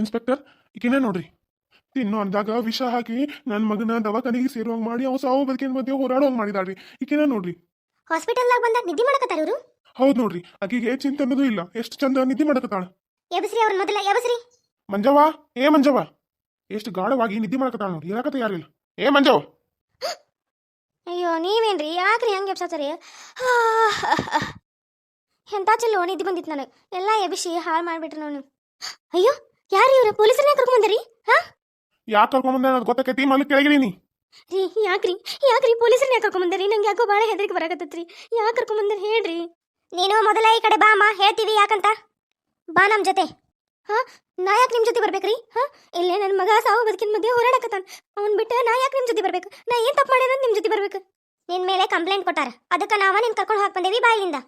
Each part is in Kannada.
ಇನ್ಸ್ಪೆಕ್ಟರ್ ಈಕಿನ ನೋಡ್ರಿ. ತಿನ್ನು ಅಂದಾಗ ವಿಷ ಹಾಕಿ ನನ್ನ ಮಗನ ದವಾಖಾನೆಗೆ ಸೇರುವಂಗ್ ಮಾಡಿ ಅವ್ ಸಾವು ಬದುಕಿನ ಮಧ್ಯೆ ಹೋರಾಡುವಂಗ್ ಮಾಡಿದಾಳ್ರಿ. ಈಕಿನ ನೋಡ್ರಿ. ಹಾಸ್ಪಿಟಲ್ದಾಗ ಬಂದಾಗ ನಿದ್ದೆ ಮಾಡಕತ್ತಾರ ಇವರು? ಹೌದು ನೋಡ್ರಿ. ಆಕಿಗೆ ಚಿಂತೆ ಅನ್ನೋದು ಇಲ್ಲ. ಎಷ್ಟು ಚಂದ ನಿದ್ದೆ ಮಾಡಕತ್ತಾಳ. ಎಬಸ್ರಿ ಅವ್ರ ಮೊದಲ ಎಬಸ್ರಿ. ಮಂಜವ್ವ ಏ ಮಂಜವ್ವ. ಎಷ್ಟು ಗಾಢವಾಗಿ ನಿದ್ದೆ ಮಾಡಕತ್ತಾಳ ನೋಡಿ ಹೇಳಕತ್ತ ಯಾರಿಲ್ಲ ಏ ಮಂಜವ್. ಅಯ್ಯೋ ನೀವೇನ್ರಿ? ಯಾಕ್ರಿ ಹಂಗೆ ಎಬ್ಸತ್ತೀರಿ ಎಂತ ಚಲೋ ನಿದ್ದೆ ಬಂದಿತ್ತು ನನಗೆ. ಎಲ್ಲ ಎಬಿಸಿ ಹಾಳು ಮಾಡ್ಬಿಟ್ರಿ ನಾನು ಅಯ್ಯೋ ಯಾರು ಇವರು? ಪೊಲೀಸರನ್ನೇ ಕರ್ಕೊಂಬಂದ್ರಿ ಹಾ? ಯಾಕೆ ಕರ್ಕೊಂಬಂದ ಅನ್ನೋದು ಗೊತ್ತಾಕೈತಿ ಮಲ್ಲಿ ಕೆಳಗಿಳೀನಿ ರೀ ಯಾಕ್ರಿ? ಯಾಕ್ರಿ ಪೊಲೀಸರನ್ನ ಯಾಕೆ ಕರ್ಕೊಂಬಂದ್ರಿ ನಂಗೆ ಯಾಕೋ ಭಾಳ ಹೆದರಿಕೆ ಬರಾಕತ್ತೈತ್ರಿ. ಯಾಕೆ ಕರ್ಕೊಂಬಂದ್ರಿ ಹೇಳ್ರಿ? ನೀನು ಮೊದಲ ಈ ಕಡೆ ಬಾ ಅಮ್ಮ ಹೇಳ್ತೀವಿ ಯಾಕಂತ? ಬಾ ನಮ್ಮ ಜೊತೆ. ಹಾ? ನಾ ಯಾಕೆ ನಿಮ್ಮ ಜೊತೆ ಬರ್ಬೇಕ್ರಿ? ಹಾ? ಇಲ್ಲೇ ನನ್ನ ಮಗ ಸಾವು ಬದುಕಿನ ಮಧ್ಯೆ ಹೋರಾಡಕತ್ತಾನ. ಅವ್ನು ಬಿಟ್ಟು ನಾ ಯಾಕೆ ನಿಮ್ಮ ಜೊತೆ ಬರ್ಬೇಕು? ನಾ ಏನು ತಪ್ಪು ಮಾಡ್ಯಾನ ನಿಮ್ಮ ಜೊತೆ ಬರ್ಬೇಕು? ನಿನ್ನ ಮೇಲೆ ಕಂಪ್ಲೇಂಟ್ ಕೊಟ್ಟಾರ. ಅದಕ್ಕೆ ನಾವ ನಿನ್ನ ಕರ್ಕೊಂಡು ಹಾಕಿ ಬಂದೇವಿ ಬಾಯಿಲಿಂದ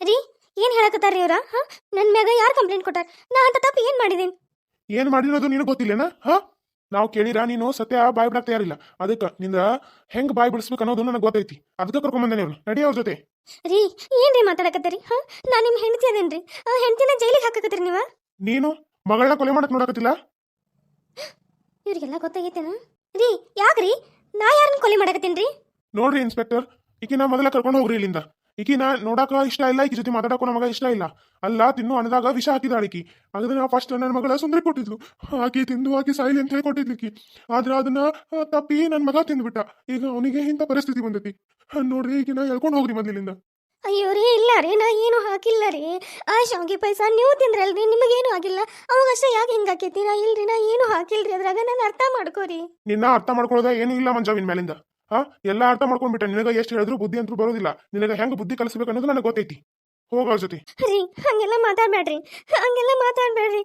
ರೀ ಏನು ಹೇಳಕತ್ತಾರ್ರಿ ಇವ್ರ? ಹಾ? ನನ್ನ ಮ್ಯಾಗ ಯಾರು ಕಂಪ್ಲೇಂಟ್ ಕೊಟ್ಟಾರ? ನಾ ಅಂತ ತಪ್ಪು ಏನು ಮಾಡಿದೀನಿ? ಏನ್ ಮಾಡಿರೋದು ನಿನಗೆ ಗೊತ್ತಿಲ್ಲೇನ? ಹಾ? ನಾವು ಕೇಳಿರ ನೀನು ಸತ್ಯ ಬಾಯ್ ಬಿಡಕ್ ತಯಾರಿಲ್ಲ. ಅದಕ್ಕೆ ನಿಂದ ಹೆಂಗ್ ಬಾಯ್ ಬಿಡಿಸ್ಬೇಕು ಅನ್ನೋದು ನನಗೆ ಗೊತ್ತೈತಿ. ಅದಕ್ಕೆ ಕರ್ಕೊಂಬಂದೇನೆ ನೀವು ನಡಿ ಅವ್ರ ಜೊತೆ. ರೀ ಏನ್ರಿ ಮಾತಾಡಕತ್ತೀರಿ? ಹಾ? ನಾ ನಿಮ್ಮ ಹೆಂಡತಿ ಅದೇನ್ರಿ. ಆ ಹೆಂಡತಿನ ಜೈಲಿಗೆ ಹಾಕಕತ್ತೀರಿ ನೀವ? ನೀನು ಮಗಳನ್ನ ಕೊಲೆ ಮಾಡಕ್ ನೋಡಕತ್ತಿಲ್ಲ? ಇವ್ರಿಗೆಲ್ಲ ಗೊತ್ತಾಗೈತೇನ? ರೀ ಯಾಕ್ರಿ? ನಾ ಯಾರನ್ನ ಕೊಲೆ ಮಾಡಕತ್ತೀನ್ರಿ? ನೋಡ್ರಿ ಇನ್ಸ್ಪೆಕ್ಟರ್ ಈಕಿನ ಮೊದಲ ಕರ್ಕೊಂಡು ಹೋಗ್ರಿ ಇಲ್ಲಿಂದ. ಈಕಿನ ನೋಡಾಕ ಇಷ್ಟ ಇಲ್ಲ ಈಕಿ ಜೊತೆ ಮಾತಾಡಕ್ಕೂ ನಮಗ ಇಷ್ಟ ಇಲ್ಲ. ಅಲ್ಲ ತಿನ್ನು ಅನ್ನದಾಗ ವಿಷ ಹಾಕಿದಾಳ ಈಕಿ. ಅದನ್ನ ಫಸ್ಟ್ ನನ್ನ ಮಗಳ ಸುಂದರಿ ಕೊಟ್ಟಿದ್ಲು. ಆಕಿ ತಿಂದು ಆಕಿ ಸಾಯಿಲಿ ಅಂತ ಹೇಳಿ ಕೊಟ್ಟಿದ್ಲು ಈಕಿ. ಆದ್ರೆ ಅದನ್ನ ತಪ್ಪಿ ನನ್ನ ಮಗ ತಿಂದ್ಬಿಟ್ಟ. ಈಗ ಅವನಿಗೆ ಇಂಥ ಪರಿಸ್ಥಿತಿ ಬಂದೈತಿ. ನೋಡ್ರಿ ಈಗಿನ ಎಳ್ಕೊಂಡು ಹೋಗ್ರಿ ಮೊದಲಿಂದ ಅಯ್ಯೋ ರೀ ಇಲ್ಲ ರೀ ನಾ ಏನು ಹಾಕಿಲ್ಲ ರೀ. ಆ ಶಾವಿಗೆ ಪಾಯಸ ನೀವು ತಿಂದ್ರಲ್ರಿ ನಿಮಗೇನು ಆಗಿಲ್ಲ. ಅವಾಗಷ್ಟೇ ಯಾಕೆ ಹಿಂಗೆ ಹಾಕೈತಿ ನಾ ಇಲ್ರಿ ನಾ ಏನು ಹಾಕಿಲ್ರಿ. ಅದ್ರಾಗ ನಾನು ಅರ್ಥ ಮಾಡ್ಕೋರಿ. ನಿನ್ನ ಅರ್ಥ ಮಾಡ್ಕೊಳ್ಳೋದ ಏನು ಇಲ್ಲ ಮಂಜಾವಿನ ಮೇಲಿಂದ ಹಾ? ಎಲ್ಲ ಅರ್ಥ ಮಾಡ್ಕೊಂಡ್ಬಿಟ್ಟೆ. ನಿನಗ ಎಷ್ಟು ಹೇಳಿದ್ರು ಬುದ್ಧಿ ಅಂತೂ ಬರೋದಿಲ್ಲ. ನಿನಗ ಹೆಂಗ್ ಬುದ್ಧಿ ಕಲಿಸ್ಬೇಕು ಅನ್ನೋದು ನನಗೆ ಗೊತ್ತೈತಿ. ಹೋಗೋಳ ಜೊತೆ. ರೀ ಹಂಗೆಲ್ಲ ಮಾತಾಡ್ಬೇಡ್ರಿ. ಹಂಗೆಲ್ಲ ಮಾತಾಡ್ಬೇಡ್ರಿ.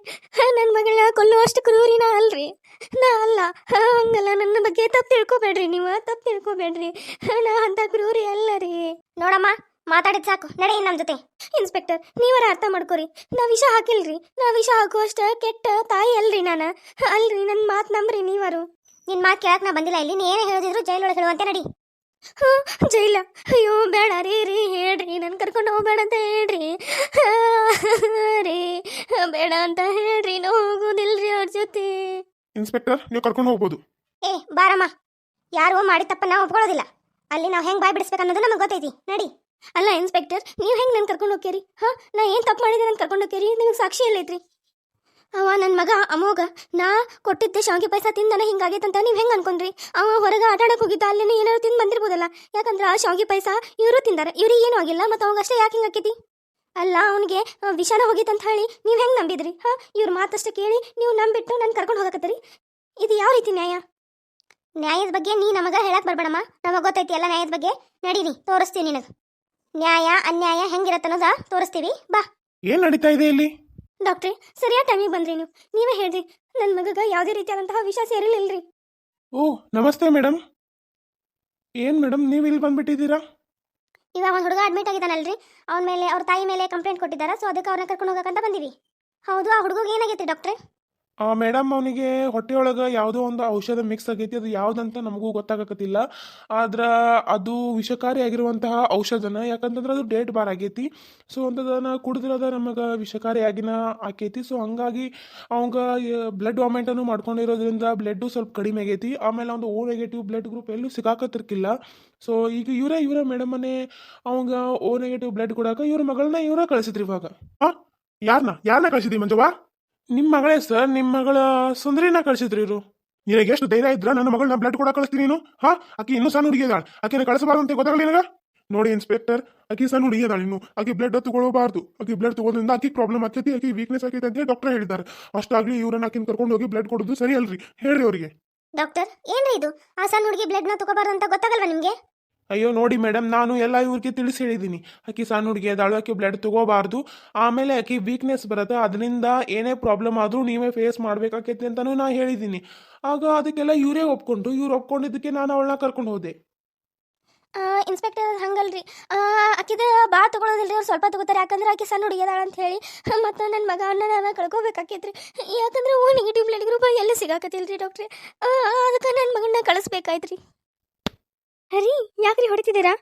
ನನ್ನ ಮಗಳ ಕೊಲ್ಲುವಷ್ಟು ಕ್ರೂರಿ ನಾ ಅಲ್ರಿ. ನಾ ಅಲ್ಲ. ಹಂಗಲ್ಲ ನನ್ನ ಬಗ್ಗೆ ತಪ್ಪು ತಿಳ್ಕೊಬೇಡ್ರಿ. ನೀವು ತಪ್ಪು ತಿಳ್ಕೊಬೇಡ್ರಿ. ನಾ ಅಂತ ಕ್ರೂರಿ ಅಲ್ಲ ರೀ. ನೋಡಮ್ಮ ಮಾತಾಡಿದ್ ಸಾಕು. ನಡೆ ನಮ್ಮ ಜೊತೆ. ಇನ್ಸ್ಪೆಕ್ಟರ್ ನೀವರ ಅರ್ಥ ಮಾಡ್ಕೋರಿ. ನಾ ವಿಷ ಹಾಕಿಲ್ರಿ. ನಾ ವಿಷ ಹಾಕುವಷ್ಟ ಕೆಟ್ಟ ತಾಯಿ ಅಲ್ರಿ ನಾನು. ಅಲ್ರಿ ನನ್ನ ಮಾತು ನಂಬ್ರಿ ನೀವರು. ನಿನ್ ಮಾತು ಕೇಳಕ್ ನಾ ಬಂದಿಲ್ಲ. ಇಲ್ಲಿ ನೀ ಏನೇ ಹೇಳಿದ್ರು ಜೈಲೊಳಗೆ ಹೇಳುವಂತೆ ನಡಿ. ಹಾ ಜೈಲ. ಅಯ್ಯೋ ಬೇಡ ರೀ ರೀ ಹೇಳ್ರಿ. ನನ್ ಕರ್ಕೊಂಡು ಹೋಗ್ಬೇಡ ಅಂತ ಹೇಳ್ರಿ. ರೀ ಬೇಡ ಅಂತ ಹೇಳ್ರಿ. ನಾ ಹೋಗೋದಿಲ್ರಿ ಅವ್ರ ಜೊತೆ. ಇನ್ಸ್ಪೆಕ್ಟರ್ ನೀವು ಕರ್ಕೊಂಡು ಹೋಗ್ಬೋದು. ಏ ಬಾರಮ್ಮ. ಯಾರು ಮಾಡಿ ನಾವು ಒಪ್ಕೊಳ್ಳೋದಿಲ್ಲ. ಅಲ್ಲಿ ನಾವು ಹೆಂಗ್ ಬಾಯ್ ಬಿಡಿಸ್ಬೇಕು ಅನ್ನೋದು ನಮಗೆ ಗೊತ್ತೈತಿ. ನಡಿ. ಅಲ್ಲ ಇನ್ಸ್ಪೆಕ್ಟರ್ ನೀವು ಹೆಂಗ್ ನನ್ ಕರ್ಕೊಂಡು ಹೋಗ್ತೀರಿ? ಹಾ ನಾ ಏನ್ ತಪ್ಪು ಮಾಡಿದೆ ನನ್ ಕರ್ಕೊಂಡು ಹೋಗ್ತೀರಿ? ನಿಮಗೆ ಸಾಕ್ಷಿ ಎಲ್ಲೈತ್ರಿ. ಅವ ನನ್ನ ಮಗ, ಅಮೋಘ, ನಾ ಕೊಟ್ಟಿದ್ದೆ ಶಾವಿಗೆ ಪಾಯಸ ತಿಂದನ ಹಿಂಗಾಗೈತಂತ ನೀವು ಹೆಂಗೆ ಅನ್ಕೊಂಡ್ರಿ? ಅವ ಹೊರಗೆ ಆಟ ಆಡಕ್ಕೆ ಹೋಗಿದ್ದ, ಅಲ್ಲೇನೆ ಏನಾದ್ರು ತಿಂದು ಬಂದಿರ್ಬೋದಲ್ಲ? ಯಾಕಂದ್ರೆ ಆ ಶಾವಿಗೆ ಪಾಯಸ ಇವರು ತಿಂದಾರ, ಇವ್ರಿಗೆ ಏನು ಆಗಿಲ್ಲ, ಮತ್ತು ಅವಾಗಷ್ಟೇ ಯಾಕೆ ಹಿಂಗಾಕೈತಿ ಅಲ್ಲ, ಅವನಿಗೆ ವಿಷಾಣ ಹೋಗಿತ್ತಂತ ಹೇಳಿ ನೀವು ಹೆಂಗ್ ನಂಬಿದ್ರಿ? ಹಾ, ಇವ್ರ ಮಾತಷ್ಟೇ ಕೇಳಿ ನೀವು ನಂಬಿಟ್ಟು ನಾನು ಕರ್ಕೊಂಡು ಹೋಗಕತ್ತರಿ? ಇದು ಯಾವ ರೀತಿ ನ್ಯಾಯ? ನ್ಯಾಯದ ಬಗ್ಗೆ ನೀ ನಮಗೆ ಹೇಳಕ್ ಬರ್ಬೇಡಮ್ಮ. ನಮಗೆ ಗೊತ್ತೈತಿ ಎಲ್ಲ ನ್ಯಾಯದ ಬಗ್ಗೆ. ನಡೀರಿ, ತೋರಿಸ್ತೀನಿ ನಿನಗೆ. ನ್ಯಾಯ, ಅನ್ಯಾಯ ಹೆಂಗಿರತ್ತನ್ನೋದ ತೋರಿಸ್ತೀವಿ. ಬಾ. ಏನ್ ನಡೀತಾ ಇದೆ ಇಲ್ಲಿ? ಡಾಕ್ಟ್ರೆ ಸರಿಯಾದ ಟೈಮಿಗೆ ಬಂದ್ರಿ ನೀವು. ನೀವೇ ಹೇಳ್ರಿ ನನ್ನ ಮಗಗ ಯಾವುದೇ ರೀತಿಯಾದಂತಹ ವಿಷ ಸೇರಿಲಿಲ್ರಿ ಓ ನಮಸ್ತೆ ಮೇಡಮ್ ಏನು ಮೇಡಮ್ ನೀವು ಇಲ್ಲಿ ಬಂದ್ಬಿಟ್ಟಿದ್ದೀರಾ? ಇವಾಗ ಒಂದು ಹುಡುಗ ಅಡ್ಮಿಟ್ ಆಗಿದ್ದಾನಲ್ರಿ. ಅವನ ಮೇಲೆ ಅವ್ರ ತಾಯಿ ಮೇಲೆ ಕಂಪ್ಲೇಂಟ್ ಕೊಟ್ಟಿದ್ದಾರೆ ಸೊ ಅದಕ್ಕೆ ಅವ್ರನ್ನ ಕರ್ಕೊಂಡು ಹೋಗಕ್ಕಂತ ಬಂದೀವಿ. ಹೌದು ಆ ಹುಡುಗ ಏನಾಗೈತೆ ಡಾಕ್ಟ್ರೆ? ಮೇಡಮ್ ಅವನಿಗೆ ಹೊಟ್ಟೆಯೊಳಗೆ ಯಾವುದೋ ಒಂದು ಔಷಧ ಮಿಕ್ಸ್ ಆಗೈತಿ, ಅದು ಯಾವುದಂತ ನಮಗೂ ಗೊತ್ತಾಗಕತ್ತಿಲ್ಲ. ಆದ್ರೆ ಅದು ವಿಷಕಾರಿ ಆಗಿರುವಂತಹ ಔಷಧನ, ಯಾಕಂತಂದ್ರೆ ಅದು ಡೇಟ್ ಬಾರ್ ಆಗೈತಿ. ಸೊ ಅಂಥದನ್ನ ಕುಡಿದ್ರದ ನಮಗೆ ವಿಷಕಾರಿ ಆಗಿನ ಆಕೈತಿ. ಸೊ ಹಂಗಾಗಿ ಅವಂಗ ಬ್ಲಡ್ ವಾಮೆಂಟನ್ನು ಮಾಡ್ಕೊಂಡಿರೋದ್ರಿಂದ ಬ್ಲಡ್ಡು ಸ್ವಲ್ಪ ಕಡಿಮೆ ಆಗೈತಿ. ಆಮೇಲೆ ಒಂದು ಓ ನೆಗೆಟಿವ್ ಬ್ಲಡ್ ಗ್ರೂಪ್ ಎಲ್ಲೂ ಸಿಗಾಕತ್ತಿರ್ಕಿಲ್ಲ. ಸೊ ಈಗ ಇವರೇ ಇವರೇ ಮೇಡಮನ್ನೇ ಅವಂಗ ಓ ನೆಗೆಟಿವ್ ಬ್ಲಡ್ ಕೊಡಾಕ ಇವ್ರ ಮಗಳನ್ನ ಇವರೇ ಕಳಿಸಿದ್ರಿ ಇವಾಗ. ಹಾ ಯಾರನ್ನ ಯಾರನ್ನ ಕಳಿಸಿದ್ರಿ ಮಂಜವ್ವ? ನಿಮ್ಮ ಮಗಳೇ ಸರ್ ನಿಮ್ಮ ಮಗಳ ಸುಂದರಿನ ಕಳಿಸಿದ್ರಿ ಇವರು. ನಿನಗೆ ಎಷ್ಟು ಧೈರ್ಯ ಇದ್ರ? ನನ್ನ ಮಗಳನ್ನ ಬ್ಲಡ್ ಕೂಡ ಕಳಿಸ್ತೀನಿ ನೀನು. ಹಾ, ಆಕಿ ಇನ್ನೂ ಸಣ್ಣ ಹುಡುಗಿದಾಳ ಆಕಿನ ಕಳಿಸಬಾರ್ದು ಅಂತ ಗೊತ್ತಾಗಲಿ ನಿನಗ? ನೋಡಿ ಇನ್ಸ್ಪೆಕ್ಟರ್ ಆಕಿ ಸಣ್ಣ ಹುಡುಗಿದಾಳ ಇನ್ನು. ಆಕೆ ಬ್ಲಡ್ ತಗೊಳ್ಳಬಾರ್ದು ಆಕೆ ಬ್ಲಡ್ ತಗೋದ್ರಿಂದ ಆಕೆ ಪ್ರಾಬ್ಲಮ್ ಆಕೈತಿ ಆಕಿ ವೀಕ್ನೆಸ್ ಆಗೈತೆ ಅಂತ ಡಾಕ್ಟರ್ ಹೇಳಿದ್ದಾರೆ. ಅಷ್ಟಾಗ್ಲಿ ಇವ್ರನ್ನ ಆಕಿನ ಕರ್ಕೊಂಡು ಹೋಗಿ ಬ್ಲಡ್ ಕೊಡೋದು ಸರಿ ಅಲ್ರಿ ಹೇಳ್ರಿ ಅವರಿಗೆ. ಡಾಕ್ಟರ್ ಏನ್ರಿ ಇದು? ಆ ಸಣ್ಣ ಹುಡುಗಿ ಬ್ಲಡ್ನ ತಗೋಬಾರ್ದು ಅಂತ ಗೊತ್ತಾಗಲ್ವಾ ನಿಮಗೆ? ಅಯ್ಯೋ ನೋಡಿ ಮೇಡಮ್, ನಾನು ಎಲ್ಲ ಇವ್ರಿಗೆ ತಿಳಿಸಿ ಹೇಳಿದ್ದೀನಿ. ಆಕಿ ಸಣ್ಣ ಹುಡುಗಿ ಅದಾಳು, ಆಕಿ ಬ್ಲಡ್ ತಗೋಬಾರ್ದು. ಆಮೇಲೆ ಆಕಿ ವೀಕ್ನೆಸ್ ಬರುತ್ತೆ, ಅದರಿಂದ ಏನೇ ಪ್ರಾಬ್ಲಮ್ ಆದರೂ ನೀವೇ ಫೇಸ್ ಮಾಡಬೇಕಾಕೈತಿ ಅಂತಲೂ ನಾ ಹೇಳಿದ್ದೀನಿ. ಆಗ ಅದಕ್ಕೆಲ್ಲ ಇವರೇ ಒಪ್ಕೊಂಡು ಇವ್ರು ಒಪ್ಕೊಂಡಿದ್ದಕ್ಕೆ ನಾನು ಅವಳನ್ನ ಕರ್ಕೊಂಡು ಹೋದೆ. ಇನ್ಸ್ಪೆಕ್ಟರ್ ಹಂಗಲ್ರಿ. ಆಕಿದ ಭಾಳ ತಗೊಳೋದಿಲ್ರಿ, ಅವ್ರು ಸ್ವಲ್ಪ ತಗೋತಾರೆ. ಯಾಕಂದ್ರೆ ಆಕೆ ಸಣ್ಣ ಹುಡುಗಿದಾಳ ಅಂತ ಹೇಳಿ. ಮತ್ತು ನನ್ನ ಮಗ ಅಣ್ಣ ನಾನು ಕಳ್ಕೋಬೇಕಾಕೈತ್ರಿ. ಯಾಕಂದ್ರೆ ಓ ನೆಗೆಟಿವ್ ಬ್ಲಡ್ ಗ್ರೂಪ್ ಎಲ್ಲಿ ಸಿಗಾಕತ್ತಿಲ್ರಿ ಡಾಕ್ಟ್ರಿ ಅದಕ್ಕೆ ನನ್ನ ಮಗನ್ನ ಕಳಿಸ್ಬೇಕಾಯ್ತ್ರಿ. ರೀ ಯಾಕ್ರಿ ಹೊಡಿತಿದ್ದೀರಾ?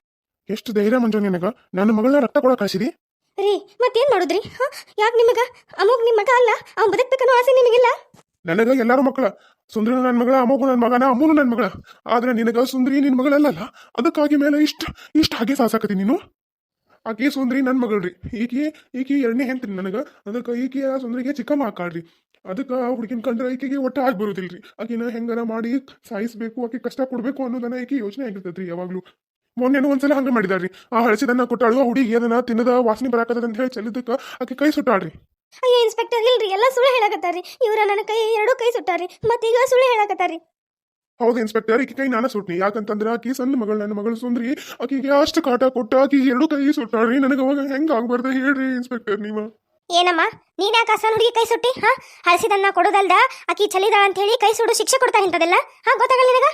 ಎಷ್ಟು ಧೈರ್ಯ ಮಂಜು ನಿನಗ? ನನ್ನ ಮಗಳನ್ನ ರಕ್ತ ಕೊಡ ಕಳಿಸಿದಿ ರೀ ಮತ್ತೇನ್ ಮಾಡುದ್ರಿ? ಹಾ ಯಾಕೆ ನಿಮಗ? ಅಮೋಗ್ ನಿಮ್ಮ ಮಗ ಅಲ್ಲ ಅವ್ನು ಬದುಕ್ಬೇಕನ್ನೋ ಆಸೆ ನಿಮಗಿಲ್ಲ ನನಗ ಎಲ್ಲಾರು ಮಕ್ಕಳ ಸುಂದ್ರಿ ನನ್ನ ಮಗಳ ಅಮೋಗು ನನ್ನ ಮಗನ ಅಮ್ಮನು ನನ್ನ ಮಗಳ. ಆದ್ರೆ ನಿನಗ ಸುಂದ್ರಿ ನಿನ್ನ ಮಗಳಲ್ಲ ಅದಕ್ಕಾಗಿ ಮೇಲೆ ಇಷ್ಟ ಇಷ್ಟ ಹಾಗೆ ಸಾಸಾಕತಿ ನೀನು? ಆಕೆ ಸುಂದ್ರಿ ನನ್ನ ಮಗಳ್ರಿ. ಈಕೆ ಈಕೆ ಎರಡನೇ ಹೆಂತ್ರಿ ನನಗೆ. ಅದಕ್ಕೆ ಈಕೆ ಆ ಸುಂದ್ರಿಗೆ ಚಿಕ್ಕಮ್ಮ ಹಾಕಾಳ್ರಿ ಅದಕ್ಕೆ ಹುಡುಗಿನ ಕಂಡ್ರೆ ಈಕೆಗೆ ಒಟ್ಟು ಆಗಿ ಬರೋದಿಲ್ರಿ. ಆಕಿನ ಹೆಂಗಾರ ಮಾಡಿ ಸಾಯಿಸ್ಬೇಕು, ಆಕೆ ಕಷ್ಟ ಕೊಡಬೇಕು ಅನ್ನೋದನ್ನ ಈಕೆ ಯೋಚನೆ ಆಗಿರ್ತೈತ್ರಿ ಯಾವಾಗಲೂ. ಮೊನ್ನೆನೂ ಒಂದ್ಸಲ ಹಂಗ ಮಾಡಿದಾರ್ರಿ. ಆ ಹಳಸಿದನ್ನ ಕೊಟ್ಟಾಳು, ಆ ಹುಡುಗಿ ಅದನ್ನ ತಿನ್ನದ ವಾಸನೆ ಬರಾಕತ್ತದ ಅಂತ ಹೇಳಿ ಚೆಲ್ಲಿದ್ದಕ್ಕೆ ಆಕೆ ಕೈ ಸುಟ್ಟಾಳ್ರಿ. ಅಯ್ಯ, ಇನ್ಸ್ಪೆಕ್ಟರ್ ಇಲ್ರಿ, ಎಲ್ಲ ಸುಳ್ಳು ಹೇಳಕತ್ತಾರ್ರಿ. ಇವ್ರ ನನ್ನ ಕೈ ಎರಡು ಕೈ ಸುಟ್ಟಾರ್ರಿ. ಮತ್ತೀಗ ಸುಳ್ಳು ಹೇಳಕತ್ತಾರಿ ಹೌದು ಇನ್ಸ್ಪೆಕ್ಟರ್ ಈಕೆ ಕೈ ನಾನು ಸುಟ್ನಿ. ಯಾಕಂತಂದ್ರೆ ಆಕಿ ಸಣ್ಣ ಮಗಳು ನನ್ನ ಮಗಳು ಸುಂದ್ರಿ. ಆಕಿಗೆ ಅಷ್ಟು ಕಾಟ ಕೊಟ್ಟು ಆಕಿ ಎರಡು ಕೈ ಸುಟ್ಟಾಳ್ರಿ. ನನಗೆ ಅವಾಗ ಹೆಂಗ್ ಆಗ್ಬಾರ್ದು ಹೇಳ್ರಿ ಇನ್ಸ್ಪೆಕ್ಟರ್ ನೀವ. ಏನಮ್ಮ? ನೀನ್ ಯಾಕೆ ಸಣ್ಣ ಹುಡುಗಿ ಕೈ ಸುಟ್ಟಿ? ಹಾ? ಹಳಸಿದನ್ನ ಕೊಡೋದಲ್ದ? ಆಕಿ ಚಲಿದಾಳ ಅಂತ ಹೇಳಿ ಕೈ ಸುಡು ಶಿಕ್ಷೆ ಕೊಡ್ತಾ ಇಂಥದೆಲ್ಲ? ಹಾ ಗೊತ್ತಾಗಲ್ಲ ನಿನಗ?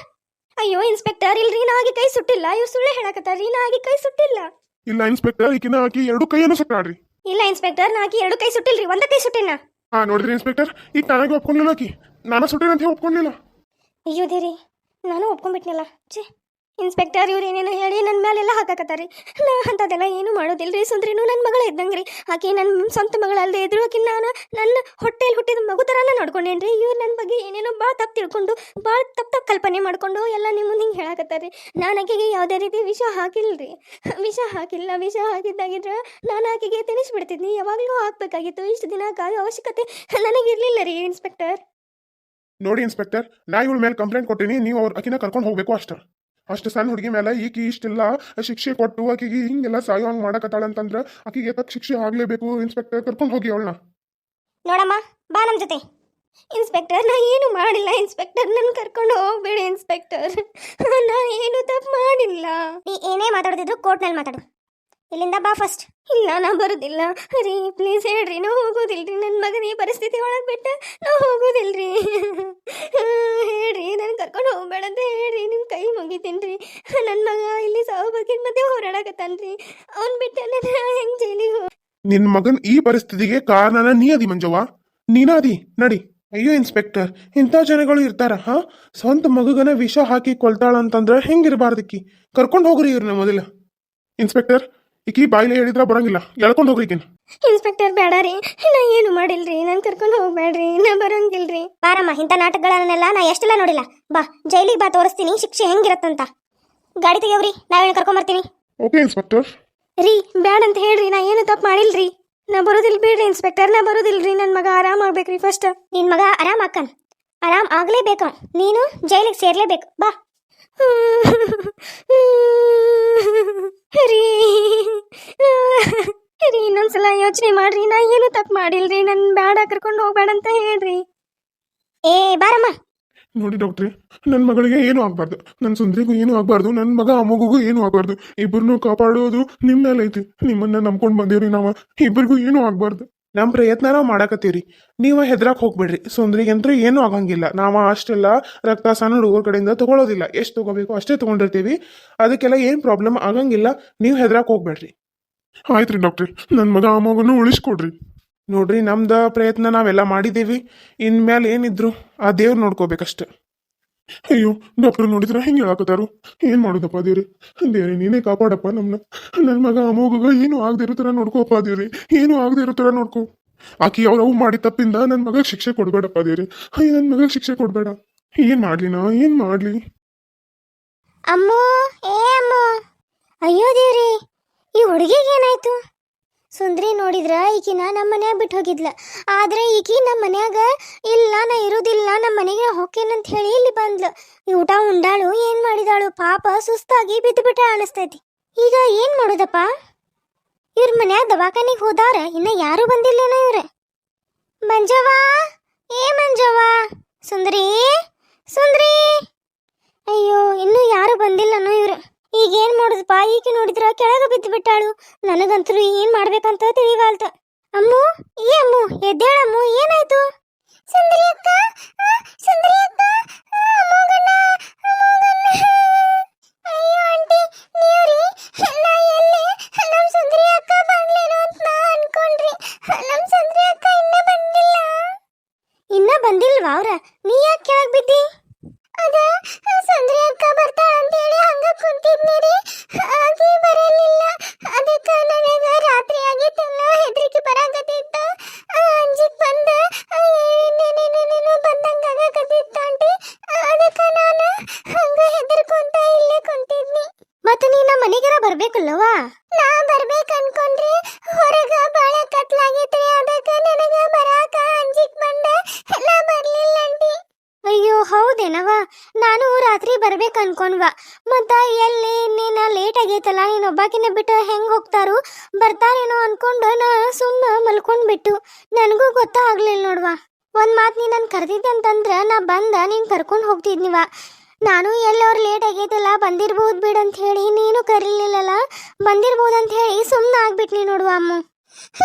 ಅಯ್ಯೋ ಇನ್ಸ್ಪೆಕ್ಟರ್ ಇಲ್ರಿ ನಾ ಆಗಿ ಕೈ ಸುಟ್ಟಿಲ್ಲ. ಇವ್ ಸುಳ್ಳು ಹೇಳಕತ್ತಾರಿ ನಾ ಆಗಿ ಕೈ ಸುಟ್ಟಿಲ್ಲ. ಇಲ್ಲ ಇನ್ಸ್ಪೆಕ್ಟರ್ ಈಕಿನ ಆಕಿ ಎರಡು ಕೈಯನ್ನು ಸುಟ್ಟಾಳ್ರಿ. ಇಲ್ಲ ಇನ್ಸ್ಪೆಕ್ಟರ್ ನಾ ಆಕಿ ಎರಡು ಕೈ ಸುಟ್ಟಿಲ್ರಿ ಒಂದ ಕೈ ಸುಟ್ಟಿನ. ಹಾ ನೋಡಿದ್ರಿ ಇನ್ಸ್ಪೆಕ್ಟರ್ ಈಗ ನನಗೆ ಒಪ್ಕೊಂಡಿಲ್ಲ ಆಕಿ. ನಾನು ಸುಟ್ಟೇನೆ ಅಂತ ಒಪ್ಕೊಂಡಿಲ್ಲ. ಅಯ್ಯೋ ರೀ ನಾನು ಒಪ್ಕೊಂಡ್ಬಿಟ್ನಲ್ಲ. ಛೇ, ಇನ್ಸ್ಪೆಕ್ಟರ್ ಇವ್ರು ಏನೇನೋ ಹೇಳಿ ನನ್ನ ಮೇಲೆಲ್ಲ ಹಾಕಾಕತ್ತಾರಿ. ನಾ ಅಂಥದ್ದೆಲ್ಲ ಏನು ರೀ ಸುಂದ್ರಿನೂ? ನನ್ನ ಮಗಳ ಇದ್ದಂಗೆ ರೀ ಆಕೆ ನನ್ನ ಸ್ವಂತ ಮಗಳಲ್ಲದೆ ಇದ್ರು ಆಕೆ ನಾನು ನನ್ನ ಹೊಟ್ಟೆಲಿ ಹುಟ್ಟಿದ ಮಗು ಥರನ ನೋಡ್ಕೊಂಡೇನ್ರಿ. ಇವ್ರು ನನ್ನ ಬಗ್ಗೆ ಏನೇನೋ ಭಾಳ ತಪ್ಪು ತಿಳ್ಕೊಂಡು, ಭಾಳ ತಪ್ಪು ತಪ್ಪು ಕಲ್ಪನೆ ಮಾಡ್ಕೊಂಡು ಎಲ್ಲ ನಿಮ್ಮ ಮುಂದೆ ಹಿಂಗೆ ಹೇಳಾಕತ್ತಾರೆ. ನಾನು ಆಕೆಗೆ ಯಾವುದೇ ರೀತಿ ವಿಷ ಹಾಕಿಲ್ಲ ರೀ ವಿಷ ಹಾಕಿಲ್ಲ, ವಿಷ ಹಾಕಿದ್ದಾಗಿದ್ರೆ ನಾನು ಆಕೆಗೆ ತಿನ್ನಿಸ್ಬಿಡ್ತಿದ್ನಿ ಯಾವಾಗಲೂ ಹಾಕ್ಬೇಕಾಗಿತ್ತು. ಇಷ್ಟು ದಿನ ಕಾಯೋ ಅವಶ್ಯಕತೆ ನನಗಿರಲಿಲ್ಲ ರೀ, ಇನ್ಸ್ಪೆಕ್ಟರ್. ನೋಡಿ ಇನ್ಸ್ಪೆಕ್ಟರ್ ನಾ ಇವಳ ಮೇಲೆ ಕಂಪ್ಲೇಂಟ್ ಕೊಟ್ಟಿನಿ ನೀವು ಅವ್ರ ಆಕಿನ ಕರ್ಕೊಂಡು ಹೋಗ್ಬೇಕು ಅಷ್ಟ. ಅಷ್ಟು ಸಣ್ಣ ಹುಡುಗಿ ಮೇಲೆ ಈಕಿ ಇಷ್ಟೆಲ್ಲ ಶಿಕ್ಷೆ ಕೊಟ್ಟು ಆಕಿಗೆ ಹಿಂಗೆಲ್ಲ ಸಾಯೋ ಹಂಗೆ ಮಾಡಕತ್ತಾಳ ಅಂತಂದ್ರೆ ಆಕಿಗೆ ತಕ್ಕ ಶಿಕ್ಷೆ ಆಗಲೇಬೇಕು ಇನ್ಸ್ಪೆಕ್ಟರ್ ಕರ್ಕೊಂಡು ಹೋಗಿ ಅವಳನ್ನ. ನೋಡಮ್ಮ ಬಾ ನಮ್ಮ ಜೊತೆ. ಇನ್ಸ್ಪೆಕ್ಟರ್ ನಾ ಏನು ಮಾಡಿಲ್ಲ. ಇನ್ಸ್ಪೆಕ್ಟರ್ ನನ್ನ ಕರ್ಕೊಂಡು ಹೋಗ್ಬೇಡಿ ಇನ್ಸ್ಪೆಕ್ಟರ್. ನಾ ಏನು ತಪ್ಪು ಮಾಡಿಲ್ಲ. ನೀ ಏನೇ ಮಾತಾಡೋದಿದ್ರು ಕೋರ್ಟ್ನಲ್ಲಿ ಮಾತಾಡು. ಇಲ್ಲಿಂದ ಬಾ ಫಸ್ಟ್ ಇಲ್ಲ ನಾ ಬರೋದಿಲ್ಲ. ರೀ ಪ್ಲೀಸ್ ಹೇಳ್ರಿ ನಾ ಹೋಗೋದಿಲ್ರಿ. ನನ್ನ ಮಗನ ಈ ಪರಿಸ್ಥಿತಿ ಒಳಗೆ ಬಿಟ್ಟ ನಾ ಹೋಗೋದಿಲ್ರಿ. ಹೇಳ್ರಿ ನಾನು ಕರ್ಕೊಂಡು ಹೋಗ್ಬೇಡ ಅಂತ ಹೇಳ್ರಿ. ನಿಮ್ಮ ಕೈ ಮುಗಿತೀನಿ ರೀ. ನನ್ನ ಮಗ ಇಲ್ಲಿ ಸಾವು ಬಗ್ಗೆ ಮತ್ತೆ ಹೋರಾಡಕತ್ತಾನ್ರಿ. ಅವ್ನು ಬಿಟ್ಟ ಹೆಂಗ್ ಹೆಂಗೆ ಜೈಲಿಗೆ ನಿನ್ ಮಗನ್ ಈ ಪರಿಸ್ಥಿತಿಗೆ ಕಾರಣನ ನೀ ಅದಿ ಮಂಜವ್ವ. ನೀನಾದಿ ನಡಿ. ಅಯ್ಯೋ ಇನ್ಸ್ಪೆಕ್ಟರ್ ಇಂಥ ಜನಗಳು ಇರ್ತಾರ ಹಾ? ಸ್ವಂತ ಮಗುಗನ ವಿಷ ಹಾಕಿ ಕೊಲ್ತಾಳ ಅಂತಂದ್ರ ಹೆಂಗಿರಬಾರ್ದಕ್ಕಿ? ಕರ್ಕೊಂಡು ಹೋಗ್ರಿ ಇವ್ರನ್ನ ಮೊದಲ. ಇನ್ಸ್ಪೆಕ್ಟರ್ ಈಕಿ ಬಾಯಿಲೆ ಹೇಳಿದ್ರ ಬರಂಗಿಲ್ಲ. ಎಳ್ಕೊಂಡು ಹೋಗ್ತೀನಿ ಇನ್ಸ್ಪೆಕ್ಟರ್ ಬೇಡ ರೀ ನಾ ಏನು ಮಾಡಿಲ್ರಿ? ನನ್ ಕರ್ಕೊಂಡು ಹೋಗ್ಬೇಡ್ರಿ. ನಾ ಬರಂಗಿಲ್ರಿ. ಬಾರಮ್ಮ ಇಂಥ ನಾಟಕಗಳನ್ನೆಲ್ಲ ನಾ ಎಷ್ಟೆಲ್ಲ ನೋಡಿಲ್ಲ. ಬಾ ಜೈಲಿಗೆ ಬಾ ತೋರಿಸ್ತೀನಿ. ಶಿಕ್ಷೆ ಹೆಂಗಿರತ್ತಂತ. ಗಾಡಿ ತೆಗಿಯವ್ರಿ ನಾವೇನು ಕರ್ಕೊಂಬರ್ತೀನಿ ಓಕೆ ಇನ್ಸ್ಪೆಕ್ಟರ್. ರೀ ಬ್ಯಾಡ ಅಂತ ಹೇಳ್ರಿ. ನಾ ಏನು ತಪ್ಪು ಮಾಡಿಲ್ರಿ? ನಾ ಬರೋದಿಲ್ಲ ಬಿಡ್ರಿ ಇನ್ಸ್ಪೆಕ್ಟರ್. ನಾ ಬರೋದಿಲ್ರಿ. ನನ್ನ ಮಗ ಆರಾಮ ಆಗ್ಬೇಕ್ರಿ ಫಸ್ಟ್ ನಿನ್ ಮಗ ಆರಾಮ್ ಹಾಕನ್ ಆರಾಮ್ ಆಗ್ಲೇಬೇಕು. ನೀನು ಜೈಲಿಗೆ ಸೇರ್ಲೇಬೇಕು. ಬಾ. ರೀ ಇನ್ನೊಂದ್ಸಲ ಯೋಚನೆ ಮಾಡ್ರಿ. ನಾ ಏನು ತಪ್ಪು ಮಾಡಿಲ್ರಿ? ನನ್ ಬ್ಯಾಡ, ಕರ್ಕೊಂಡು ಹೋಗ್ಬೇಡ ಅಂತ ಹೇಳ್ರಿ. ಏ, ಬಾರಮ್ಮ. ನೋಡಿ ಡಾಕ್ಟ್ರಿ ನನ್ನ ಮಗಳಿಗೆ ಏನು ಆಗ್ಬಾರ್ದು. ನನ್ನ ಸುಂದ್ರಿಗೂ ಏನು ಆಗ್ಬಾರ್ದು. ನನ್ನ ಮಗ ಅಮ್ಮಗೂ ಏನು ಆಗ್ಬಾರ್ದು. ಇಬ್ಬರನ್ನೂ ಕಾಪಾಡೋದು ನಿಮ್ಮ ಮೇಲೆ ಐತಿ ನಿಮ್ಮನ್ನ ನಂಬ್ಕೊಂಡು ಬಂದೇವ್ರಿ ನಾವು. ಇಬ್ಬರಿಗೂ ಏನು ಆಗ್ಬಾರ್ದು. ನಮ್ಮ ಪ್ರಯತ್ನ ನಾವು ಮಾಡಕತ್ತೀವ್ರಿ. ನೀವು ಹೆದ್ರಾಕ್ ಹೋಗ್ಬೇಡ್ರಿ. ಸುಂದ್ರಿಗಂತೂ ಏನೂ ಆಗಂಗಿಲ್ಲ. ನಾವು ಅಷ್ಟೆಲ್ಲ ರಕ್ತ ಸಣ್ಣ ಹುಡುಗರ ಕಡೆಯಿಂದ ತೊಗೊಳೋದಿಲ್ಲ. ಎಷ್ಟು ತಗೋಬೇಕು ಅಷ್ಟೇ ತಗೊಂಡಿರ್ತೀವಿ. ಅದಕ್ಕೆಲ್ಲ ಏನು ಪ್ರಾಬ್ಲಮ್ ಆಗಂಗಿಲ್ಲ. ನೀವು ಹೆದ್ರಾಕ್ ಹೋಗ್ಬೇಡ್ರಿ. ಆಯ್ತು ರೀ ಡಾಕ್ಟ್ರಿ ನನ್ನ ಮಗ ಆ ಮಗನೂ ಉಳಿಸ್ಕೊಡ್ರಿ. ನೋಡ್ರಿ ನಮ್ದು ಪ್ರಯತ್ನ ನಾವೆಲ್ಲ ಮಾಡಿದ್ದೀವಿ. ಇನ್ಮೇಲೆ ಏನಿದ್ರು ಆ ದೇವ್ರು ನೋಡ್ಕೋಬೇಕಷ್ಟೆ. ಅಯ್ಯೋ, ಡಾಕ್ಟರ್ ನೋಡಿದ್ರ ಹೆಂಗೆ ಹೇಳಾಕತ್ತಾರು? ಏನ್ ಮಾಡೋದಪ್ಪ ದೇವ್ರಿ? ದೇವ್ರಿ, ನೀನೇ ಕಾಪಾಡಪ್ಪ ನಮ್ಮನ್ನ ನನ್ನ ಮಗ ಅಮೋಗ ಏನು ಆಗದೆ ಇರೋ ಥರ ನೋಡ್ಕೋಪ್ಪ ದೇವ್ರಿ. ಏನು ಆಗದೆ ಇರೋ ಥರ ನೋಡ್ಕೋ. ಆಕಿ ಅವ್ರವು ಮಾಡಿ ತಪ್ಪಿಂದ ನನ್ನ ಮಗ ಶಿಕ್ಷೆ ಕೊಡ್ಬೇಡಪ್ಪ ದೇವ್ರಿ. ಅಯ್ಯ ನನ್ನ ಮಗ ಶಿಕ್ಷೆ ಕೊಡ್ಬೇಡ. ಏನ್ ಮಾಡ್ಲಿ ನಾ? ಏನ್ ಮಾಡ್ಲಿ? ಅಮ್ಮೋ, ಏ ಅಮ್ಮೋ. ಅಯ್ಯೋ ದೇವ್ರಿ, ಈ ಹುಡುಗಿಗೆ ಏನಾಯ್ತು? ಸುಂದ್ರಿ ನೋಡಿದ್ರ ಈಕಿನ ನಮ್ಮ ಮನ್ಯಾಗ ಬಿಟ್ಟು ಹೋಗಿದ್ಲ. ಆದ್ರೆ ಈಕಿ ನಮ್ಮ ಮನ್ಯಾಗ ಇಲ್ಲ, ನಾ ಇರೋದಿಲ್ಲ ನಮ್ಮ ಮನೆಗೆ ಹೊಕ್ಕೇನಂತ ಹೇಳಿ ಇಲ್ಲಿ ಬಂದ್ಲು. ಊಟ ಉಂಡಾಳು, ಏನ್ ಮಾಡಿದಾಳು, ಪಾಪ ಸುಸ್ತಾಗಿ ಬಿದ್ದು ಬಿಟ್ಟ ಅನಿಸ್ತೈತಿ. ಈಗ ಏನ್ ಮಾಡೋದಪ್ಪ? ಇವ್ರ ಮನ್ಯಾಗ ದವಾಖಾನಿಗೆ ಹೋದಾರ, ಇನ್ನ ಯಾರು ಬಂದಿಲ್ಲೇನ ಇವ್ರ. ಮಂಜವ್ವ? ಏ ಮಂಜವ್ವ? ಸುಂದ್ರಿ? ಸುಂದ್ರಿ? ಅಯ್ಯೋ, ಇನ್ನೂ ಯಾರು ಬಂದಿಲ್ಲನೋ ಇವ್ರು. ಈಗ ಏನ್ ಮಾಡುದಪ್ಪ ಈಕೆ ನೋಡಿದ್ರ ಕೆಳಗ ಬಿದ್ದು ಬಿಟ್ಟಾಳು ನನಗಂತೂ ಏನ್ ಮಾಡ್ಬೇಕಂತ ತಿಳಿವಾಲ್ತ. ಅಮ್ಮು ಈ ಅಮ್ಮು ಎದ್ದೇಳಮ್ಮು ಏನಾಯ್ತು? ಸುಂದರಿ ಅಕ್ಕ ಸುಂದರಿ ಅಕ್ಕ ಅಮ್ಮೋಗಣ್ಣ ಅಮ್ಮೋಗಣ್ಣ. ಅಯ್ಯೋ ಆಂಟಿ, ನೀವ್ರಿ? ನಾ ಎಲ್ಲಿ? ನಮ್ ಸುಂದರಿ ಅಕ್ಕ ಬಂದ್ಲೇನೋ ಅಂತ ನಾ ಅನ್ಕೊಂಡ್ರಿ. ನಮ್ ಸುಂದರಿ ಅಕ್ಕ ಇನ್ನ ಬಂದಿಲ್ಲ. ಇನ್ನ ಬಂದಿಲ್ವಾ ಅವ್ರ ನೀ ಯಾಕೆ ಕೆಳಗ್ ಬಿದ್ದಿ ಅದ ಸಂದ್ರಿ ಅಕ್ಕ ಬರ್ತಾಳ ಅಂತ ಹೇಳಿ ಹಂಗ ಕುಂತಿದ್ನಿ ರೀ ಆಕಿ ಬರಲಿಲ್ಲ ಅದಕ್ಕ ನನಗ ರಾತ್ರಿ ಆಗಿತ್ತಲ್ಲ ಹೆದರಿಕೆ ಬರಾಕತ್ತಿತ್ತ ಅಂಜಿಕ್ ಬಂದ ಏನೇನೇನೇನೇನೋ ಬಂದಂಗ ಆಗಕತ್ತಿತ್ತ ಆಂಟಿ ಅದಕ್ಕ ನಾನು ಹಂಗ ಹೆದರ್ಕೊಂತ ಇಲ್ಲೇ ಕುಂತಿದ್ನಿ ಮತ್ತ ನೀ ನಮ್ಮ ಮನೆಗೆರ ಬರ್ಬೇಕಲ್ಲವಾ ನಾ ಬರ್ಬೇಕು ಅನ್ಕೊಂಡ್ರಿ ಹೊರಗ ಬಾಳ ಕತ್ಲಾಗಿತ್ರಿ ಅದಕ್ಕೆ ನನಗ ಬರಾಕ ಅಂಜಿಕ್ ಬಂದ. ಎಲ್ಲ ಬರ್ಲಿಲ್ಲ ಅಂಟಿ ಅಯ್ಯೋ ಹೌದೇನವ ನಾನು ರಾತ್ರಿ ಬರ್ಬೇಕು ಅನ್ಕೊಂಡ್ವ. ಮತ್ತ ಎಲ್ಲಿ ನೀನ ಲೇಟ್ ಆಗೈತಲ್ಲ, ನೀನು ಒಬ್ಬಾಕಿನ ಬಿಟ್ಟು ಹೆಂಗ್ ಹೋಗ್ತಾರು ಬರ್ತಾರೇನೋ ಅನ್ಕೊಂಡು ನಾ ಸುಮ್ಮ ಮಲ್ಕೊಂಡ್ಬಿಟ್ಟು. ನನಗೂ ಗೊತ್ತಾಗ್ಲಿಲ್ಲ ನೋಡ್ವಾ. ಒಂದು ಮಾತು ನೀನು ನನ್ ಕರ್ದಿದ್ದೆ ಅಂತಂದ್ರ ನಾ ಬಂದ ನೀನ್ ಕರ್ಕೊಂಡ್ ಹೋಗ್ತಿದ್ನಿವ. ನಾನು ಎಲ್ಲವ್ರು ಲೇಟ್ ಆಗೈತಲ್ಲ ಬಂದಿರ್ಬೋದು ಬಿಡು ಅಂತ ಹೇಳಿ ನೀನು ಕರೀಲಿಲ್ಲಲ್ಲ? ಬಂದಿರ್ಬೋದು ಅಂತ ಹೇಳಿ ಸುಮ್ಮನೆ ಆಗ್ಬಿಟ್ನಿ ನೋಡುವ ಅಮ್ಮ.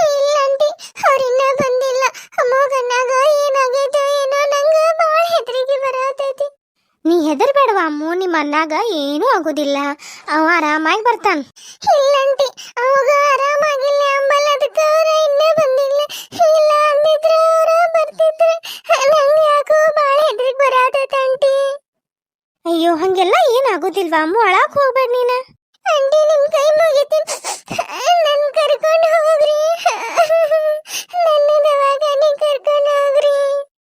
ಇಲ್ಲ ಆಂಟಿ ಅವ್ರಿನ್ನ ಬಂದಿಲ್ಲ. ಅಮ್ಮಗನ್ನಾಗ ಏನಾಗೈತೆ ಏನೋ ನಂಗೆ ಭಾಳ ಹೆದರಿಕೆ ಬರತೈತಿ. ನೀ ಹೆದರ್ಬೇಡವ ಅಮ್ಮ ನಿಮ್ಮ ಅಣ್ಣಾಗ ಏನೂ ಆಗೋದಿಲ್ಲ. ಅವ ಆರಾಮಾಗಿ ಬರ್ತಾನ. ಇಲ್ಲಂಟಿ ಅವಾಗ ಆರಾಮಾಗಿಲ್ಲ ಅಂಬಲ್ಲ ಅದಕ್ಕೆ ಅವ್ರ ಇನ್ನೂ ಬಂದಿಲ್ಲ. ಇಲ್ಲ ಅಂದಿದ್ರೆ ಅವ್ರ ಬರ್ತಿದ್ರೆ. ನಂಗೆ ಯಾಕೋ ಭಾಳ ಆಂಟಿ ಅಯ್ಯೋ, ಹಂಗೆಲ್ಲ ಏನಾಗೋದಿಲ್ವಾ? ಅಮ್ಮ ಒಳಕ್ ಹೋಗ್ಬೇಡ ನೀನ. ಆಂಟಿ ನಿಮ್ ಕೈ ಮುಗಿತೀನಿ ಕರ್ಕೊಂಡು ಹೋಗ್ರಿ. ನನ್ನ ಕರ್ಕೊಂಡು ಹೋಗ್ರಿ.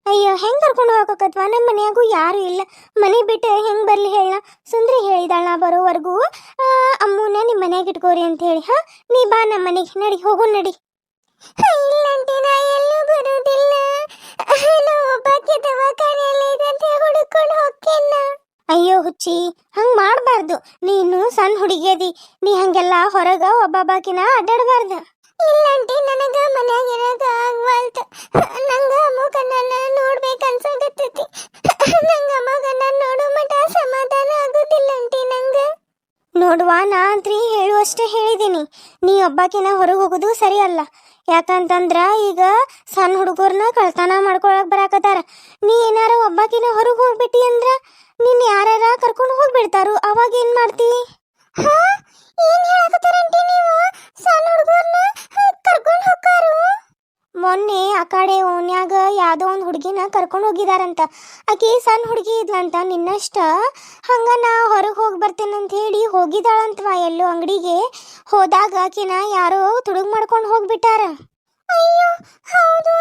ಅಯ್ಯೋ, ಹೆಂಗ್ ಕರ್ಕೊಂಡು ಹೋಗಕತ್ವಾ? ನಮ್ಮ ಮನ್ಯಾಗೂ ಯಾರು ಇಲ್ಲ. ಮನೆ ಬಿಟ್ಟು ಹೆಂಗ್ ಬರ್ಲಿ ಹೇಳ? ಸುಂದ್ರಿ ಹೇಳಿದಾಳ ನಾ ಬರೋವರೆಗೂ. ಅಮ್ಮನ ನಿಮ್ಮ ಮನ್ಯಾಗ ಇಟ್ಕೋರಿ ಅಂತ ಹೇಳಿ, ಹಾ? ನೀ ಬಾ ನಮ್ಮ ಮನೆಗೆ ನಡಿ, ಹೋಗು ನಡಿ. ಇಲ್ಲಂಟಿ ನಾ ಎಲ್ಲೂ ಹುಚ್ಚಿ ಹಂಗೆ ಮಾಡಬಾರ್ದು. ನೀನು ಸಣ್ಣ ಹುಡುಗಿಯದಿ. ನೀ ಹಂಗೆಲ್ಲ ಹೊರಗ ಒಬ್ಬೊಬ್ಬಾಕಿನ ಅಡ್ಡಾಡಬಾರ್ದು. ಇಲ್ಲಂಟಿ ನನಗೆ ಮನ್ಯಾಗ ಇರೋದು ಆಗ್ವಲ್ತು. ನಂಗ ಅಮ್ಮಗನ್ನ ನೋಡ್ಬೇಕು ಅನ್ಸಕತ್ತೈತಿ. ನಂಗ ಅಮ್ಮಗನ್ನ ನೋಡೋ ಮಟ ಸಮಾಧಾನ ಆಗೋದಿಲ್ಲ ನಂಗೆ. ನಂಗ ನೋಡುವ ನಾ ಅಂತ್ರಿ ಹೇಳುವಷ್ಟೇ ಹೇಳಿದ್ದೀನಿ ನೀ ಒಬ್ಬಾಕಿನ ಹೊರಗೆ ಹೋಗೋದು ಸರಿ ಅಲ್ಲ ಯಾಕಂತಂದ್ರ ಈಗ ಸಣ್ಣ ಹುಡುಗರ್ನ ಕಳ್ತನ ಮಾಡ್ಕೊಳಕ್ ಬರಾಕತ್ತಾರ. ನೀ ಏನಾರ ಒಬ್ಬಾಕಿನ ಹೊರಗೆ ಹೋಗ್ಬಿಟ್ಟಿ ಅಂದ್ರ ನಿನ್ ಯಾರ ಕರ್ಕೊಂಡು ಹೋಗ್ಬಿಡ್ತಾರು, ಅವಾಗ ಏನ್ ಮಾಡ್ತಿ? ಮೊನ್ನೆ ಆ ಕಡೆ ಓನ್ಯಾಗ ಯಾವ್ದೋ ಒಂದು ಹುಡುಗಿನ ಕರ್ಕೊಂಡು ಹೋಗಿದಾರಂತ. ಆಕಿ ಸಣ್ಣ ಹುಡುಗಿ ಇದ್ಲಂತ, ನಿನ್ನಷ್ಟ? ಹಂಗ ನಾ ಹೊರಗೆ ಹೋಗಿ ಬರ್ತೇನಂತ ಹೇಳಿ ಹೋಗಿದಾಳಂತವ ಎಲ್ಲೋ ಅಂಗಡಿಗೆ? ಹೋದಾಗ ಆಕಿನ ಯಾರೋ ತುಡುಗ್ ಮಾಡ್ಕೊಂಡು ಹೋಗ್ಬಿಟ್ಟಾರ. ಅಯ್ಯೋ, ಹೌದು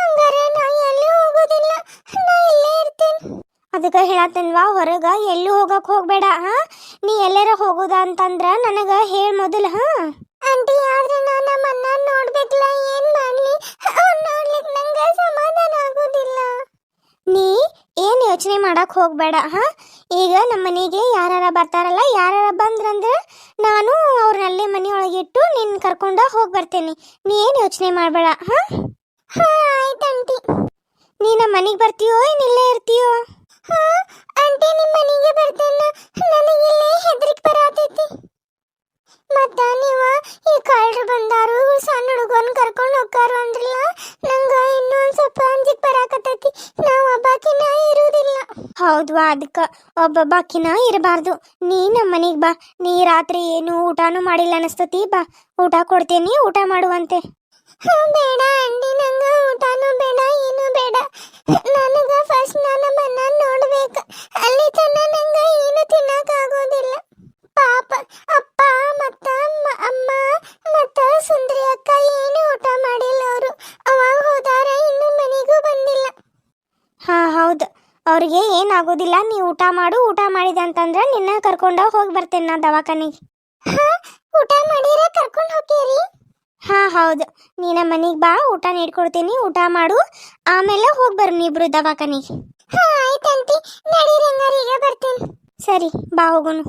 ಹಂಗಾರೆ ನಾ ಎಲ್ಲೂ ಹೋಗೋದಿಲ್ಲ. ಇಲ್ಲೇ ಇರ್ತೇನೆ. ಅದಕ್ಕೆ ಹೇಳತ್ತೇನ್ವಾ ಹೊರಗ ಎಲ್ಲೂ ಹೋಗಕ್ ಹೋಗಬೇಡ ಹಾ? ನೀ ಎಲ್ಲಾರ ಹೋಗೋದ ಅಂತಂದ್ರ ನನಗೆ ಹೇಳ್ ಮೊದಲು ಹಾ? ಆಂಟಿ ಆದ್ರೆ ನಾನು ನಮ್ಮ ಅಣ್ಣ ನೋಡ್ಬೇಕಲ್ಲ ಏನು ಮಾಡ್ಲಿ? ನೋಡ್ಲಿಕ್ಕೆ ನಂಗೆ ನಂಗ ಸಮಾಧಾನ ಆಗೋದಿಲ್ಲ. ನೀ ಏನು ಯೋಚನೆ ಮಾಡಕ್ ಹೋಗಬೇಡ ಹಾ? ಈಗ ನಮ್ಮ ಮನೆಗೆ ಯಾರಾರ ಬರ್ತಾರಲ್ಲ ಯಾರಾರ ಬಂದ್ರಂದ್ರೆ ನಾನು ಅವ್ರನ್ನಲ್ಲೇ ಮನೆಯೊಳಗೆ ಇಟ್ಟು ನಿನ್ನ ಕರ್ಕೊಂಡು ಹೋಗಿ ಬರ್ತೇನೆ. ನೀ ಏನು ಯೋಚನೆ ಮಾಡಬೇಡ ಹಾ? ಆಯ್ತು ಆಂಟಿ. ನೀ ನಮ್ಮ ಮನೆಗೆ ಬರ್ತೀಯೋ ಏನ್ ಇಲ್ಲೇ ಇರ್ತೀಯೋ? ಹಾ ಆಂಟಿ ನಿಮ್ಮ ಮನೆಗೆ ಬರ್ತೇನೆ. ನನಗೆ ಇಲ್ಲೇ ಹೆದರಿಕೆ ಬರತೈತಿ. ಮತ್ತ ನೀವ ಈ ಕಳ್ಳರು ಬಂದಾರು ಸಣ್ಣ ಹುಡುಗನ್ ಕರ್ಕೊಂಡು ಹೋಗ್ತಾರು ಅಂದ್ರಲ್ಲ, ನಂಗ ಇನ್ನೊಂದ್ ಸ್ವಲ್ಪ ಅಂಜಿಕ್ ಬರಾಕತ್ತೈತಿ. ನಾವ್ ಒಬ್ಬಾಕಿನ ಇರುವುದಿಲ್ಲ ಹೌದು ಅದಕ್ಕ ಒಬ್ಬೊಬ್ಬಾಕಿನ ಇರಬಾರ್ದು. ನೀ ನಮ್ಮ ಮನೆಗ್ ಬಾ. ನೀ ರಾತ್ರಿ ಏನು ಊಟಾನು ಮಾಡಿಲ್ಲ ಅನಸ್ತತಿ, ಬಾ. ಊಟ ಕೊಡ್ತೇನಿ, ಊಟ ಮಾಡುವಂತೆ. ಬೇಡ ಅಂಡಿ ನಂಗ ಊಟನೂ ಬೇಡ ಏನು ಬೇಡ. ನನಗೆ ಫಸ್ಟ್ ನನ್ನ ಮನ್ನ ನೋಡ್ಬೇಕು. ಅಲ್ಲಿ ತನ ನಂಗ ಏನು ತಿನ್ನಕ ಆಗೋದಿಲ್ಲ. ಪಾಪ ಅಪ್ಪ ಮತ್ತ ಅಮ್ಮ- ಮತ್ತ ಸುಂದರಿ ಅಕ್ಕ ಏನು ಊಟ ಮಾಡಿಲ್ಲ ಅವರು. ಅವಾಗ ಹೋದಾರ ಇನ್ನು ಮನೆಗೂ ಬಂದಿಲ್ಲ. ಹಾ ಹೌದು. ಅವ್ರಿಗೆ ಏನಾಗೋದಿಲ್ಲ ನೀ ಊಟ ಮಾಡು ಊಟ ಮಾಡಿದೆ ಅಂತಂದ್ರೆ ನಿನ್ನ ಕರ್ಕೊಂಡ ಹೋಗಿ ಬರ್ತೇನೆ ನಾ ದವಾಖಾನೆಗೆ. ಊಟ ಮಾಡಿರ ಕರ್ಕೊಂಡು ಹೋಗ್ತೀರಿ? ಹಾ ಹೌದು. ನೀನ ಮನೆಗೆ ಬಾ ಊಟ ನೀಡ್ಕೊಡ್ತೀನಿ ಊಟ ಮಾಡು. ಆಮೇಲೆ ಹೋಗಿ ಬರ್ರಿ ಇಬ್ರು ದವಾಖಾನೆಗೆ. ಹಾ ಅಂತಿ ನಡೀರಿ ಹಂಗಾರೆ ಈಗ ಬರ್ತೀನಿ. ಸರಿ ಬಾ ಹೋಗೋಣ